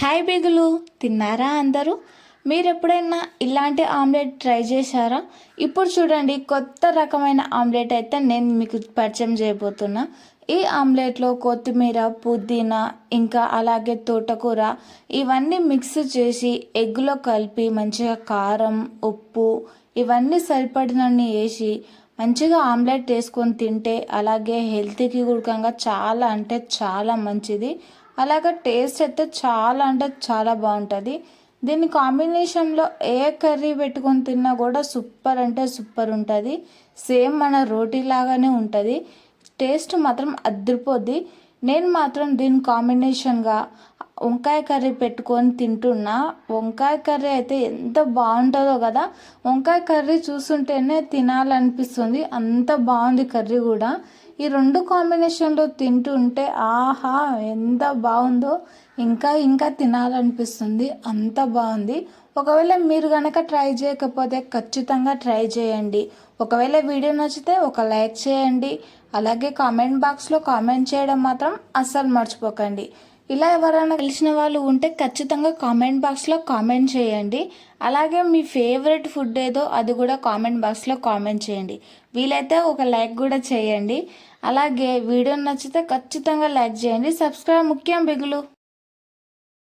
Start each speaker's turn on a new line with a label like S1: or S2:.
S1: Hi బిగులు తిన్నారా అందరూ? మీరు ఎప్పుడైనా ఇలాంటి ఆమ్లెట్ ట్రై చేశారా? ఇప్పుడు చూడండి కొత్త రకమైన ఆమ్లెట్ అయితే నేను మీకు పరిచయం చేయబోతున్నా. ఈ ఆమ్లెట్లో కొత్తిమీర పుదీనా ఇంకా అలాగే తోటకూర ఇవన్నీ మిక్స్ చేసి ఎగ్లో కలిపి మంచిగా కారం ఉప్పు ఇవన్నీ సరిపడినన్ని వేసి మంచిగా ఆమ్లెట్ వేసుకొని తింటే అలాగే హెల్త్కి కూడా చాలా అంటే చాలా మంచిది. అలాగే టేస్ట్ అయితే చాలా అంటే చాలా బాగుంటుంది. దీని కాంబినేషన్లో ఏ కర్రీ పెట్టుకొని తిన్నా కూడా సూపర్ అంటే సూపర్ ఉంటుంది. సేమ్ మన రోటీ లాగానే ఉంటుంది. టేస్ట్ మాత్రం అదిరిపోద్ది. నేను మాత్రం దీని కాంబినేషన్గా వంకాయ కర్రీ పెట్టుకొని తింటున్నా వంకాయ కర్రీ అయితే ఎంత బాగుంటుందో కదా. వంకాయ కర్రీ చూస్తుంటేనే తినాలనిపిస్తుంది. అంత బాగుంది కర్రీ కూడా. ఈ రెండు కాంబినేషన్లో తింటుంటే ఆహా ఎంత బాగుందో. ఇంకా ఇంకా తినాలనిపిస్తుంది. అంత బాగుంది. ఒకవేళ మీరు కనుక ట్రై చేయకపోతే ఖచ్చితంగా ట్రై చేయండి. ఒకవేళ వీడియో నచ్చితే ఒక లైక్ చేయండి. అలాగే కామెంట్ బాక్స్లో కామెంట్ చేయడం మాత్రం అస్సలు మర్చిపోకండి. ఇలా ఎవరైనా తెలిసిన వాళ్ళు ఉంటే ఖచ్చితంగా కామెంట్ బాక్స్లో కామెంట్ చేయండి. అలాగే మీ ఫేవరెట్ ఫుడ్ ఏదో అది కూడా కామెంట్ బాక్స్లో కామెంట్ చేయండి. వీలైతే ఒక లైక్ కూడా చేయండి. అలాగే వీడియో నచ్చితే ఖచ్చితంగా లైక్ చేయండి. సబ్స్క్రైబ్ ముఖ్యం బిగులు.